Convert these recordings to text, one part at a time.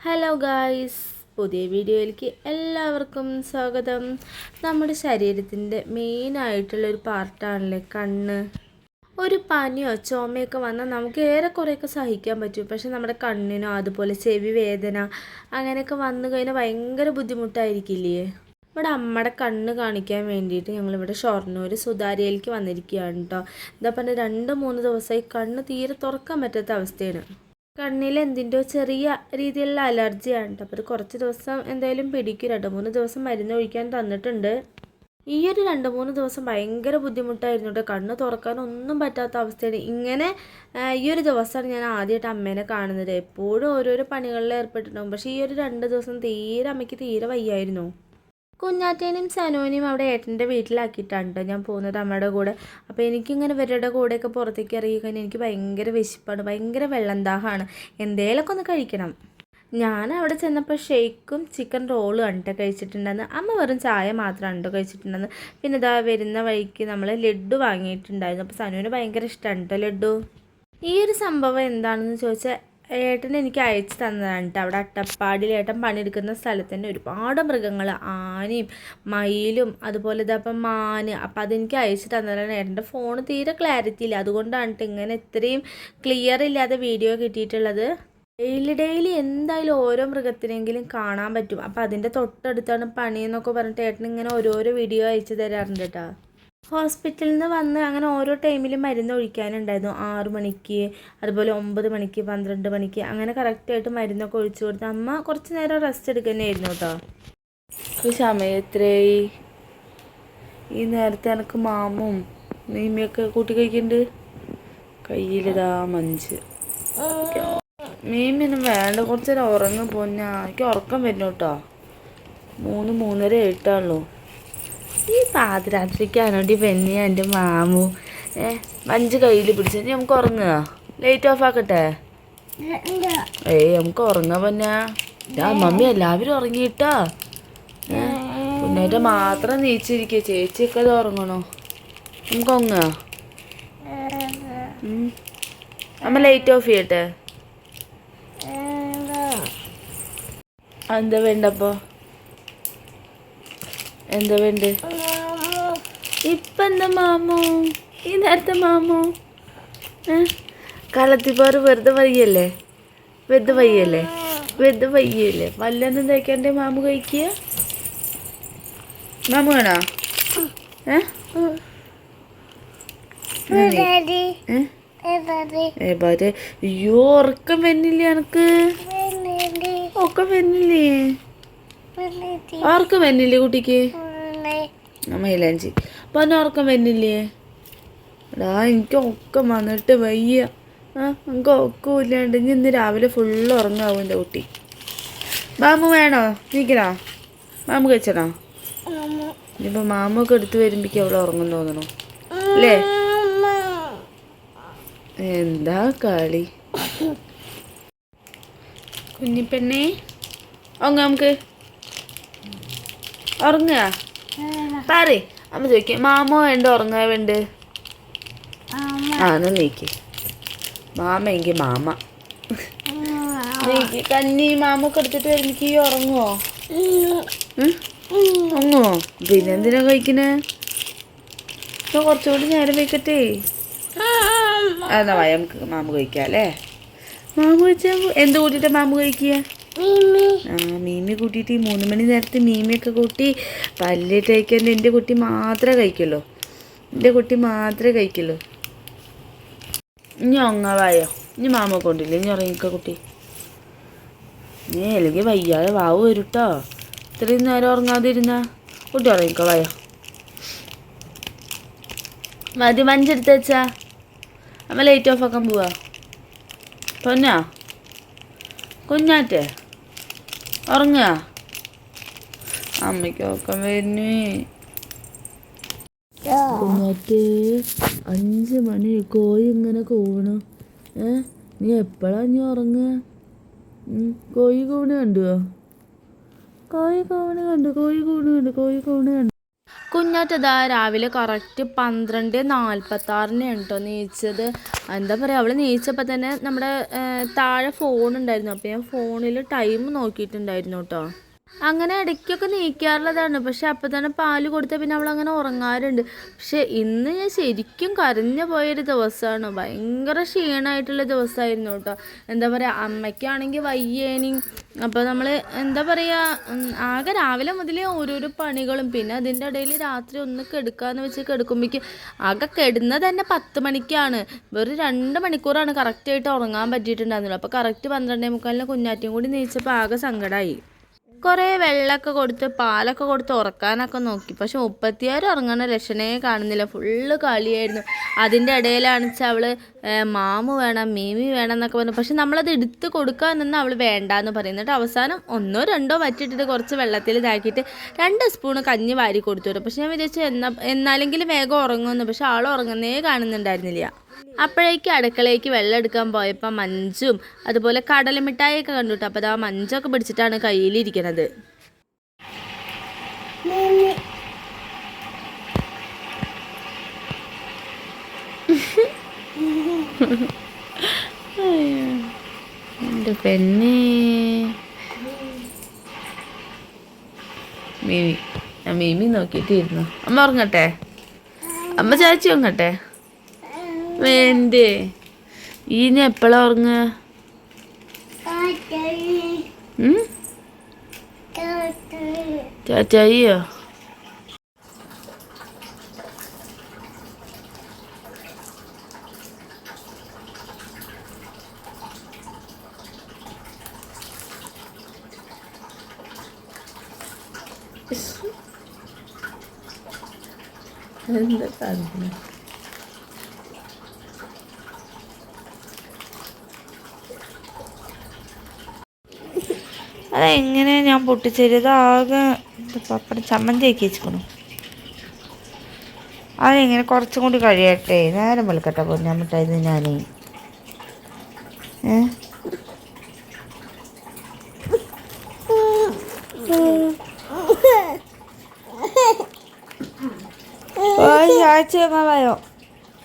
Hello guys പുതിയ വീഡിയോയിലേക്ക് എല്ലാവർക്കും സ്വാഗതം. നമ്മുടെ ശരീരത്തിന്റെ മെയിനായിട്ടുള്ള ഒരു പാർട്ടാണല്ലേ കണ്ണ്. ഒരു പനിയോ ചുമയൊക്കെ വന്നാൽ നമുക്ക് ഏറെക്കുറെയൊക്കെ സഹിക്കാൻ പറ്റും. പക്ഷെ നമ്മുടെ കണ്ണിനോ അതുപോലെ ചെവി വേദന അങ്ങനെയൊക്കെ വന്നു കഴിഞ്ഞാൽ ഭയങ്കര ബുദ്ധിമുട്ടായിരിക്കില്ലേ? ഇവിടെ അമ്മയുടെ കണ്ണ് കാണിക്കാൻ വേണ്ടിയിട്ട് ഞങ്ങളിവിടെ ഷൊർണൂർ സുതാര്യയിലേക്ക് വന്നിരിക്കുകയാണ് കേട്ടോ പറഞ്ഞാൽ രണ്ട് മൂന്ന് ദിവസമായി കണ്ണ് തീരെ തുറക്കാൻ പറ്റാത്ത അവസ്ഥയാണ്. കണ്ണിൽ എന്തിന്റെ ചെറിയ രീതിയിലുള്ള അലർജിയാണ്. അപ്പോൾ അത് കുറച്ച് ദിവസം എന്തായാലും പിടിക്കും. രണ്ട് മൂന്ന് ദിവസം മരുന്ന് ഒഴിക്കാൻ തന്നിട്ടുണ്ട്. ഈ ഒരു രണ്ട് മൂന്ന് ദിവസം ഭയങ്കര ബുദ്ധിമുട്ടായിരുന്നു കേട്ടോ. കണ്ണ് തുറക്കാനൊന്നും പറ്റാത്ത അവസ്ഥയാണ്. ഇങ്ങനെ ഈ ഒരു ദിവസമാണ് ഞാൻ ആദ്യമായിട്ട് അമ്മേനെ കാണുന്നത്. എപ്പോഴും ഓരോരോ പണികളിൽ ഏർപ്പെട്ടിട്ടുണ്ടാകും പക്ഷേ ഈ ഒരു രണ്ട് ദിവസം തീരെ അമ്മയ്ക്ക് തീരെ വയ്യായിരുന്നു. കുഞ്ഞാറ്റേനെയും സനോനെയും അവിടെ ഏട്ടന്റെ വീട്ടിലാക്കിയിട്ടാണ് ഞാൻ പോകുന്നത് അമ്മയുടെ കൂടെ. അപ്പോൾ എനിക്കിങ്ങനെ ഇവരുടെ കൂടെയൊക്കെ പുറത്തേക്ക് ഇറങ്ങിക്കഴിഞ്ഞാൽ എനിക്ക് ഭയങ്കര വിശപ്പാണ് ഭയങ്കര വെള്ളം ദാഹമാണ് എന്തേലൊക്കെ ഒന്ന് കഴിക്കണം. ഞാൻ അവിടെ ചെന്നപ്പോൾ ഷെയ്ക്കും ചിക്കൻ റോളും ഉണ്ട് കഴിച്ചിട്ടുണ്ടെന്ന് അമ്മ വെറും ചായ മാത്രം ഉണ്ട് കഴിച്ചിട്ടുണ്ടെന്ന് പിന്നെ ഇതാ വരുന്ന വഴിക്ക് നമ്മൾ ലഡു വാങ്ങിയിട്ടുണ്ടായിരുന്നു. അപ്പോൾ സനുവിന് ഭയങ്കര ഇഷ്ടമാണ് കേട്ടോ ലഡു ഈ ഒരു സംഭവം എന്താണെന്ന് ചോദിച്ചാൽ ഏട്ടൻ എനിക്ക് അയച്ചു തന്നതാണ് കേട്ടോ അവിടെ അട്ടപ്പാടിയിൽ ഏട്ടൻ പണിയെടുക്കുന്ന സ്ഥലത്ത് തന്നെ ഒരുപാട് മൃഗങ്ങൾ ആനയും മയിലും അതുപോലെ ഇതപ്പം മാന്. അപ്പം അതെനിക്ക് അയച്ചു തന്നതാണ്. ഏട്ടന്റെ ഫോൺ തീരെ ക്ലാരിറ്റി ഇല്ല. അതുകൊണ്ടാണ് കേട്ടോ ഇങ്ങനെ ഇത്രയും ക്ലിയർ ഇല്ലാതെ വീഡിയോ കിട്ടിയിട്ടുള്ളത്. ഡെയിലി ഡെയിലി എന്തായാലും ഓരോ മൃഗത്തിനെങ്കിലും കാണാൻ പറ്റും. അപ്പം അതിന്റെ തൊട്ടടുത്താണ് പണിയെന്നൊക്കെ പറഞ്ഞിട്ട് ഏട്ടൻ ഇങ്ങനെ ഓരോരോ വീഡിയോ അയച്ചു തരാറുണ്ട് കേട്ടോ ഹോസ്പിറ്റലിൽ നിന്ന് വന്ന് അങ്ങനെ ഓരോ ടൈമിലും മരുന്ന് ഒഴിക്കാനുണ്ടായിരുന്നു. ആറു മണിക്ക് അതുപോലെ ഒമ്പത് മണിക്ക് പന്ത്രണ്ട് മണിക്ക് അങ്ങനെ കറക്റ്റായിട്ട് മരുന്നൊക്കെ ഒഴിച്ചു കൊടുത്ത് അമ്മ കുറച്ച് നേരം റെസ്റ്റ് എടുക്കുന്നതായിരുന്നു കേട്ടോ ഈ സമയത്രേയി ഈ നേരത്തെ എനിക്ക് മാമും മീമിയൊക്കെ കൂട്ടി കഴിക്കുന്നുണ്ട് കയ്യിലിതാ മഞ്ച്. മീമിനും വേണ്ട കുറച്ച് നേരം ഉറങ്ങി പോന്നെ. എനിക്ക് ഉറക്കം വരുന്നു കേട്ടോ മൂന്ന് മൂന്നര ആയിട്ടാണല്ലോ. ഈ പാതിരാത്രിക്കാണോടി പെണ്ണി എന്റെ മാമു? ഏ മഞ്ച് കയ്യിൽ പിടിച്ച. നമുക്ക് ഉറങ്ങുക ലൈറ്റ് ഓഫ് ആക്കട്ടെ? ഏയ് നമുക്ക് ഉറങ്ങാൻ പിന്നെ. മമ്മി എല്ലാവരും ഉറങ്ങിയിട്ടാ? ഏ പുന്നേറ്റ മാത്രം നീച്ചിരിക്കുക ചേച്ചിയൊക്കെ അത് ഉറങ്ങണോ. നമുക്ക് ഉറങ്ങുക. അമ്മ ലൈറ്റ് ഓഫ് ചെയ്യട്ടെ? എന്താ വേണ്ടപ്പോ? എന്താ വേണ്ടേ? ഇപ്പൊ എന്താ മാമു? ഈ നേരത്തെ മാമു? കളത്തിപ്പാറ് വെറുതെ വയ്യല്ലേ? വെറുതെ വയ്യല്ലേ? വെറുതെ വയ്യല്ലേ? വല്ലൊന്നും തയ്ക്കാണ്ടേ മാമു കഴിക്കുക മാമു വേണോ? ഏ? അയ്യോ ഉറക്കം വരുന്നില്ലേ എനക്ക് ഒക്കെ വരുന്നില്ലേ? ആർക്കും വരുന്നില്ലേ കുട്ടിക്ക്? മൈലാഞ്ചി അപ്പൊ ഉറക്കം വരുന്നില്ലേ? എടാ എനിക്ക് ഒക്കെ വന്നിട്ട് വയ്യ. ആ എനിക്ക് ഒക്കെ ഇല്ലാണ്ട് ഇനി ഇന്ന് രാവിലെ ഫുള്ള് ഉറങ്ങാവും എന്റെ കുട്ടി. മാമു വേണോ? നീക്കണോ? മാമു കഴിച്ചണോ? ഇനിയിപ്പോൾ മാമൊക്കെ എടുത്ത് വരുമ്പോഴേക്കും അവളെ ഉറങ്ങും തോന്നണോ. അല്ലേ? എന്താ കളി? കുഞ്ഞിപ്പെണ്ണേ ഓങ്ങ നമുക്ക്. ഉറങ്ങുക? പറ. അമ്മ ചോദിക്കും മാമോ വേണ്ട ഉറങ്ങാൻ വേണ്ട ആ എന്നാ നീക്കി. മാമ എങ്കിൽ മാമ. നീക്കി കഞ്ഞി മാമ എടുത്തിട്ട് വരുമ്പോ ഈ ഉറങ്ങുവോ? ഉറങ്ങുവോ? പിന്നെ എന്തിനാ കഴിക്കണേ? കുറച്ചുകൂടി നേരം വെക്കട്ടെ. എന്നാ വായ നമുക്ക് മാമ കഴിക്കാം അല്ലേ? മാമ കഴിച്ചാൽ എന്ത് കൂട്ടിട്ട് മാമ കഴിക്കുക? ആ കൂട്ടിയിട്ട് മൂന്ന് മണി നേരത്തെ മീമിയൊക്കെ കൂട്ടി പല്ലിട്ട് കഴിക്കാൻ എന്റെ കുട്ടി മാത്രമേ കഴിക്കുള്ളൂ. എന്റെ കുട്ടി മാത്രമേ കഴിക്കുള്ളൂ. ഇനി ഒങ്ങവായോ? ഇനി മാമ കൊണ്ടില്ല? ഇനി ഉറങ്ങിക്ക കുട്ടി. നീ അല്ലെങ്കിൽ വയ്യാതെ വാവ് വരും കേട്ടോ ഇത്രയും നേരം ഉറങ്ങാതിരുന്ന. കുട്ടി ഉറങ്ങിക്കോ വായോ മതി മഞ്ചെടുത്ത് വെച്ചാ. അമ്മ ലൈറ്റ് ഓഫ് ആക്കാൻ പോവാ. പൊന്നാ? കുഞ്ഞാറ്റേ? ഉറങ്ങുക അമ്മയ്ക്ക് ഉറക്കം വരുന്നേ. കുഞ്ഞാറ്റേ അഞ്ച് മണി കോഴി ഇങ്ങനെ കൂണു ഏ നീ എപ്പോഴാ നീ ഉറങ്ങുക ഉം, കോഴി കൂണ് കണ്ടുവോ കോഴി കൂണ് കണ്ടു? കോഴി കൂണ് കണ്ടു? കോഴി കൂണ് കണ്ടു? കുഞ്ഞാറ്റതാ രാവിലെ കറക്റ്റ് പന്ത്രണ്ട് നാൽപ്പത്തി ആറിന് കേട്ടോ നീച്ചത്. എന്താ പറയുക അവൾ നീച്ചപ്പോൾ തന്നെ നമ്മുടെ താഴെ ഫോൺ ഉണ്ടായിരുന്നു. അപ്പോൾ ഞാൻ ഫോണിൽ ടൈം നോക്കിയിട്ടുണ്ടായിരുന്നു കേട്ടോ. അങ്ങനെ ഇടയ്ക്കൊക്കെ നീക്കാറുള്ളതാണ്. പക്ഷെ അപ്പം തന്നെ പാൽ കൊടുത്ത പിന്നെ അവൾ അങ്ങനെ ഉറങ്ങാറുണ്ട്. പക്ഷെ ഇന്ന് ഞാൻ ശരിക്കും കരഞ്ഞു പോയൊരു ദിവസമാണ്. ഭയങ്കര ക്ഷീണമായിട്ടുള്ള ദിവസമായിരുന്നു കേട്ടോ. എന്താ പറയുക അമ്മയ്ക്കാണെങ്കിൽ വയ്യേനി. അപ്പോൾ നമ്മൾ എന്താ പറയുക ആകെ രാവിലെ മുതലേ ഓരോരോ പണികളും. പിന്നെ അതിന്റെ ഇടയിൽ രാത്രി ഒന്ന് കെടുക്കാന്ന് വെച്ച് കെടുക്കുമ്പോഴേക്കും ആകെ കെടുന്നത് തന്നെ പത്ത് മണിക്കാണ്. വെറും രണ്ട് മണിക്കൂറാണ് കറക്റ്റായിട്ട് ഉറങ്ങാൻ പറ്റിയിട്ടുണ്ടായിരുന്നുള്ളൂ. അപ്പോൾ കറക്റ്റ് പന്ത്രണ്ടേ മുക്കാലിന് കുഞ്ഞാറ്റിയും കൂടി നീച്ചപ്പോൾ ആകെ സങ്കടമായി. കുറേ വെള്ളമൊക്കെ കൊടുത്ത് പാലൊക്കെ കൊടുത്ത് ഉറക്കാനൊക്കെ നോക്കി. പക്ഷെ മുപ്പത്തിയാറ് ഉറങ്ങണ ലക്ഷണേ കാണുന്നില്ല. ഫുള്ള് കളിയായിരുന്നു. അതിന്റെ ഇടയിലാണ് വെച്ചാൽ അവൾ മാമു വേണം മീമി വേണം എന്നൊക്കെ പറഞ്ഞു. പക്ഷെ നമ്മളത് എടുത്ത് കൊടുക്കാൻ നിന്ന് അവൾ വേണ്ടാന്ന് പറയും. എന്നിട്ട് അവസാനം ഒന്നോ രണ്ടോ വറ്റിട്ടിട്ട് കുറച്ച് വെള്ളത്തിൽ ഇതാക്കിയിട്ട് രണ്ട് സ്പൂൺ കഞ്ഞി വാരി കൊടുത്തു പക്ഷെ ഞാൻ വിചാരിച്ചു എന്നാ എന്നാലെങ്കിലും വേഗം ഉറങ്ങുമെന്ന്. പക്ഷെ ആൾ ഉറങ്ങുന്നേ കാണുന്നുണ്ടായിരുന്നില്ല. അപ്പോഴേക്ക് അടുക്കളയ്ക്ക് വെള്ളം എടുക്കാൻ പോയപ്പോൾ മഞ്ചും അതുപോലെ കടലമിഠായിയൊക്കെ കണ്ടുട്ടോ. അപ്പോൾ അതാ ആ മഞ്ചൊക്കെ പിടിച്ചിട്ടാണ് കയ്യിലിരിക്കണത്. എന്റെ പെണ്ണേ. മീമി. ഞാൻ മീമി നോക്കിയിട്ടിരുന്നു. അമ്മ ഉറങ്ങട്ടെ? അമ്മ ചാച്ചി ഉറങ്ങട്ടെ? വേണ്ടേ? ഇനി എപ്പോഴാ ഉറങ്ങ? ചാച്ചായിയോ എന്താ കാണിക്കുന്നത് അതെങ്ങനെ ഞാൻ പൊട്ടിച്ചത് ആകെ പപ്പടം ചമ്മന്തി ആക്കി വെച്ചിക്കണു അതെങ്ങനെ? കുറച്ചും കൂടി കഴിയട്ടെ. നേരം വെളുക്കട്ടെ ഞാൻ മിട്ടായത് ഞാനേ. ഏ? ആഴ്ച വായോ?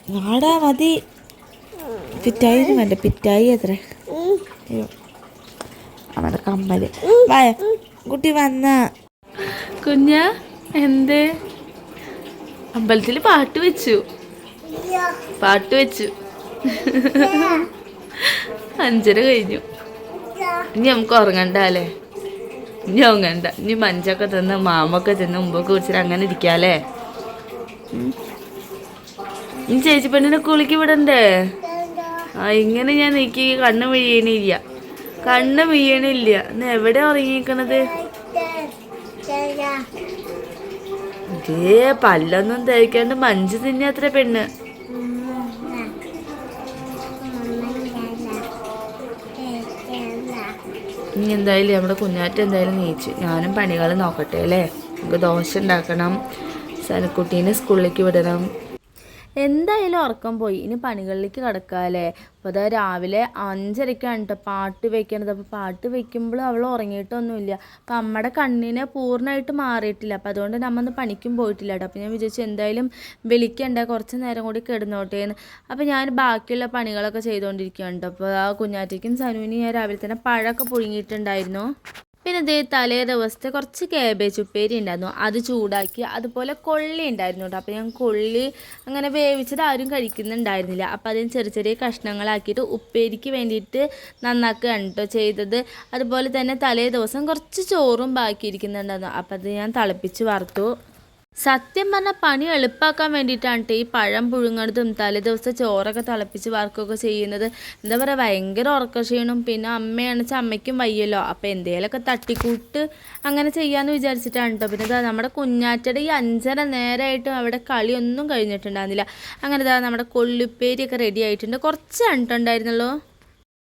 നാടാ മതി. പിറ്റായി വേണ്ട പിറ്റായി അത്രയോ അവന്റെ കമ്മൽ. വായ കുട്ടി വന്ന. കുഞ്ഞ എന്ത്? അമ്പലത്തിൽ പാട്ട് വെച്ചു. പാട്ട് വെച്ചു. അഞ്ചര കഴിഞ്ഞു. ഇനി നമുക്ക് ഉറങ്ങണ്ട അല്ലേ? ഇനി ഉറങ്ങണ്ട. ഇനി മഞ്ചൊക്കെ തിന്ന് മാമൊക്കെ തിന്ന് മുമ്പൊക്കെ കുറിച്ചിട്ട് അങ്ങനെ ഇരിക്കാല്ലേ. ഇനി ചേച്ചി പെണ്ണിനെ കുളിക്ക് വിടണ്ടേ? ആ ഇങ്ങനെ ഞാൻ നീക്കി കണ്ണു വീഴണില്ല കണ്ണ് വീണില്ല ഇന്ന് എവിടെ ഉറങ്ങിക്കണത് ഇതേ പല്ലൊന്നും തേക്കാണ്ട് മഞ്ച് തിന്നെ അത്ര പെണ്ണ്. ഇനി എന്തായാലും നമ്മുടെ കുഞ്ഞാറ്റ എന്തായാലും നീച്ചു. ഞാനും പണികൾ നോക്കട്ടെ അല്ലേ? നമുക്ക് ദോശ ഉണ്ടാക്കണം. സനക്കുട്ടീനെ സ്കൂളിലേക്ക് വിടണം. എന്തായാലും ഉറക്കം പോയി. ഇനി പണികളിലേക്ക് കിടക്കാമല്ലേ അപ്പോൾ അതാ രാവിലെ അഞ്ചരയ്ക്കാണ് കേട്ടോ പാട്ട് വെക്കണത്. അപ്പോൾ പാട്ട് വെക്കുമ്പോൾ അവൾ ഉറങ്ങിയിട്ടൊന്നുമില്ല. അപ്പം അമ്മയുടെ കണ്ണിനെ പൂർണമായിട്ട് മാറിയിട്ടില്ല. അപ്പോൾ അതുകൊണ്ട് നമ്മ പണിക്കും പോയിട്ടില്ല കേട്ടോ അപ്പോൾ ഞാൻ വിചാരിച്ചു എന്തായാലും വിളിക്കണ്ട. കുറച്ച് നേരം കൂടി കിടന്നോട്ടേന്ന് അപ്പോൾ ഞാൻ ബാക്കിയുള്ള പണികളൊക്കെ ചെയ്തുകൊണ്ടിരിക്കുകയാണ് കേട്ടോ അപ്പോൾ ആ കുഞ്ഞാറ്റയ്ക്കും സനുവിനും ഞാൻ രാവിലെ തന്നെ പഴമൊക്കെ പുഴുങ്ങിയിട്ടുണ്ടായിരുന്നു. പിന്നെ ഇതേ തലേ ദിവസത്തെ കുറച്ച് കാബേജ് ഉപ്പേരി ഉണ്ടായിരുന്നു. അത് ചൂടാക്കി അതുപോലെ കൊള്ളി ഉണ്ടായിരുന്നു കേട്ടോ അപ്പോൾ ഞാൻ കൊള്ളി അങ്ങനെ വേവിച്ചത് ആരും കഴിക്കുന്നുണ്ടായിരുന്നില്ല. അപ്പോൾ അതിന് ചെറിയ ചെറിയ കഷ്ണങ്ങളാക്കിയിട്ട് ഉപ്പേരിക്ക് വേണ്ടിയിട്ട് നന്നാക്കുകയാണ് കേട്ടോ ചെയ്തത്. അതുപോലെ തന്നെ തലേ ദിവസം കുറച്ച് ചോറും ബാക്കിയിരിക്കുന്നുണ്ടായിരുന്നു. അപ്പോൾ അത് ഞാൻ തിളപ്പിച്ച് വറുത്തു. സത്യം പറഞ്ഞാൽ പണി എളുപ്പമാക്കാൻ വേണ്ടിയിട്ടാണ് ട്ടോ ഈ പഴം പുഴുങ്ങണതും തലേദിവസത്തെ ചോറൊക്കെ തിളപ്പിച്ച് വർക്കൊക്കെ ചെയ്യുന്നത്. എന്താ പറയുക ഭയങ്കര ഉറക്ക ക്ഷീണം പിന്നെ അമ്മയാണെന്ന് വെച്ചാൽ അമ്മയ്ക്കും വയ്യല്ലോ. അപ്പോൾ എന്തെങ്കിലുമൊക്കെ തട്ടിക്കൂട്ട് അങ്ങനെ ചെയ്യാമെന്ന് വിചാരിച്ചിട്ടാണ് കേട്ടോ പിന്നെ നമ്മുടെ കുഞ്ഞാറ്റയുടെ ഈ അഞ്ചര നേരമായിട്ടും അവിടെ കളിയൊന്നും കഴിഞ്ഞിട്ടുണ്ടായിരുന്നില്ല. അങ്ങനെ ഇതാ നമ്മുടെ കൊള്ളിപ്പേരിയൊക്കെ റെഡി ആയിട്ടുണ്ട്. കുറച്ച് അണ്ടിട്ടുണ്ടായിരുന്നല്ലോ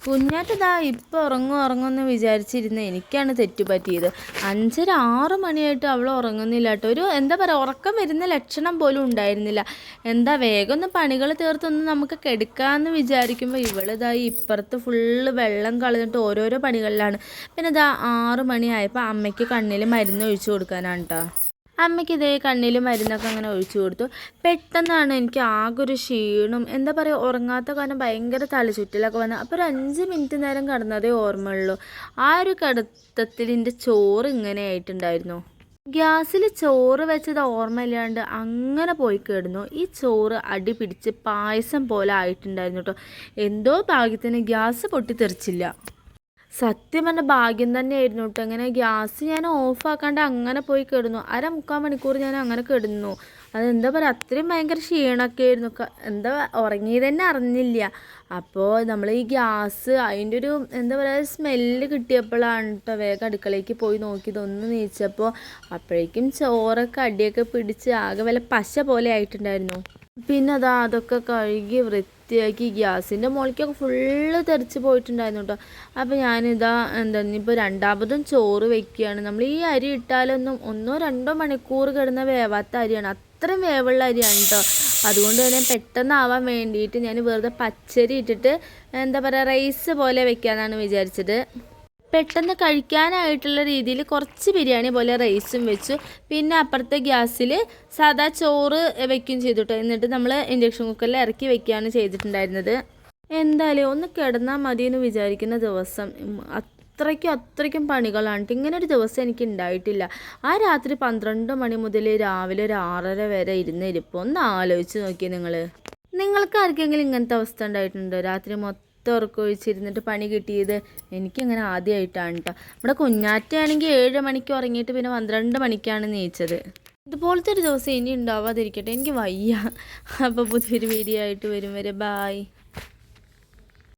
കുഞ്ഞാറ്റതാ ഇപ്പം ഉറങ്ങും ഉറങ്ങുമെന്ന് വിചാരിച്ചിരുന്ന. എനിക്കാണ് തെറ്റ് പറ്റിയത് അഞ്ചര ആറ് മണിയായിട്ട് അവൾ ഉറങ്ങുന്നില്ല കേട്ടോ. ഒരു എന്താ പറയുക ഉറക്കം വരുന്ന ലക്ഷണം പോലും ഉണ്ടായിരുന്നില്ല. എന്താ വേഗം ഒന്ന് പണികൾ തീർത്തൊന്ന് നമുക്ക് കെടുക്കാമെന്ന് വിചാരിക്കുമ്പോൾ ഇവളിതാ ഇപ്പുറത്ത് ഫുള്ള് വെള്ളം കളഞ്ഞിട്ട് ഓരോരോ പണികളിലാണ്. പിന്നെ ഇതാ ആറ് മണിയായപ്പോൾ അമ്മയ്ക്ക് കണ്ണിൽ മരുന്ന് ഒഴിച്ചു കൊടുക്കാനാണ് കേട്ടോ അമ്മയ്ക്ക് ഇതേ കണ്ണിൽ മരുന്നൊക്കെ അങ്ങനെ ഒഴിച്ചു കൊടുത്തു. പെട്ടെന്നാണ് എനിക്ക് ആകെ ഒരു ക്ഷീണം. എന്താ പറയുക ഉറങ്ങാത്ത കാരണം ഭയങ്കര തലചുറ്റലൊക്കെ വന്നു അപ്പോൾ ഒരു അഞ്ച് മിനിറ്റ് നേരം കിടന്നതേ ഓർമ്മയുള്ളൂ. ആ ഒരു കടത്തത്തിൽ എന്റെ ചോറ് ഇങ്ങനെ ആയിട്ടുണ്ടായിരുന്നു. ഗ്യാസിൽ ചോറ് വെച്ചത് ഓർമ്മയില്ലാണ്ട് അങ്ങനെ പോയി കിടന്നു. ഈ ചോറ് അടി പിടിച്ച് പായസം പോലെ ആയിട്ടുണ്ടായിരുന്നു കേട്ടോ എന്തോ ഭാഗ്യത്തിന് ഗ്യാസ് പൊട്ടിത്തെറിച്ചില്ല. സത്യം പറഞ്ഞ ഭാഗ്യം തന്നെയായിരുന്നു കേട്ടോ. അങ്ങനെ ഗ്യാസ് ഞാൻ ഓഫാക്കാണ്ട് അങ്ങനെ പോയി കിടന്നു. അര മുക്കാൽ മണിക്കൂർ ഞാൻ അങ്ങനെ കിടന്നു. അതെന്താ പറയുക അത്രയും ഭയങ്കര ക്ഷീണമൊക്കെ ആയിരുന്നു. എന്താ ഉറങ്ങിയത് തന്നെ അറിഞ്ഞില്ല. അപ്പോൾ നമ്മൾ ഈ ഗ്യാസ് അതിന്റെ ഒരു എന്താ പറയുക സ്മെല്ല് കിട്ടിയപ്പോഴാണ് കേട്ടോ വേഗം അടുക്കളയ്ക്ക് പോയി നോക്കി ഒന്ന് നീച്ചപ്പോൾ അപ്പോഴേക്കും ചോറൊക്കെ അടിയൊക്കെ പിടിച്ച് ആകെ വല്ല പശ പോലെ ആയിട്ടുണ്ടായിരുന്നു. പിന്നെ അതാ അതൊക്കെ കഴുകി വൃത്തിയാക്കി ഗ്യാസിന്റെ മുകളിലേക്കൊക്കെ ഫുള്ള് തെറിച്ച് പോയിട്ടുണ്ടായിരുന്നു കേട്ടോ. അപ്പോൾ ഞാനിതാ എന്താ ഇനിയിപ്പോൾ രണ്ടാമതും ചോറ് വെക്കുകയാണ്. നമ്മൾ ഈ അരി ഇട്ടാലൊന്നും ഒന്നോ രണ്ടോ മണിക്കൂർ കിടന്ന വേവാത്ത അരിയാണ്. അത്രയും വേവുള്ള അരിയാണ് കേട്ടോ. അതുകൊണ്ട് തന്നെ പെട്ടെന്നാവാൻ വേണ്ടിയിട്ട് ഞാൻ വെറുതെ പച്ചരി ഇട്ടിട്ട് എന്താ പറയുക റൈസ് പോലെ വെക്കാമെന്നാണ് വിചാരിച്ചത്. പെട്ടെന്ന് കഴിക്കാനായിട്ടുള്ള രീതിയിൽ കുറച്ച് ബിരിയാണി പോലെ റൈസും വെച്ചു. പിന്നെ അപ്പുറത്തെ ഗ്യാസിൽ സാദാ ചോറ് വെക്കുകയും ചെയ്തു കേട്ടോ എന്നിട്ട് നമ്മൾ ഇൻഡക്ഷൻ കുക്കറിൽ ഇറക്കി വെക്കുകയാണ് ചെയ്തിട്ടുണ്ടായിരുന്നത്. എന്തായാലും ഒന്ന് കിടന്നാൽ മതി എന്ന് വിചാരിക്കുന്ന ദിവസം. അത്രയ്ക്കും അത്രയ്ക്കും പണികളാണ് ഇങ്ങനെ ഒരു ദിവസം എനിക്ക് ഉണ്ടായിട്ടില്ല. ആ രാത്രി പന്ത്രണ്ട് മണി മുതൽ രാവിലെ ഒരു ആറര വരെ ഇരുന്ന് ഇരിപ്പ്. ഒന്ന് ആലോചിച്ച് നോക്കിയേ നിങ്ങൾ നിങ്ങൾക്ക് ആർക്കെങ്കിലും ഇങ്ങനത്തെ അവസ്ഥ ഉണ്ടായിട്ടുണ്ടോ? രാത്രി മൊത്തം ഉറക്കൊഴിച്ചിരുന്നിട്ട് പണി കിട്ടിയത്. എനിക്കിങ്ങനെ ആദ്യമായിട്ടാണ് കേട്ടോ നമ്മുടെ കുഞ്ഞാറ്റയാണെങ്കിൽ ഏഴ് മണിക്ക് ഉറങ്ങിയിട്ട് പിന്നെ പന്ത്രണ്ട് മണിക്കാണ് നീച്ചത്. ഇതുപോലത്തെ ഒരു ദിവസം ഇനി ഉണ്ടാവാതിരിക്കട്ടെ. എനിക്ക് വയ്യ. അപ്പോൾ പുതിയൊരു വീഡിയോ ആയിട്ട് വരും വരെ. ബായ്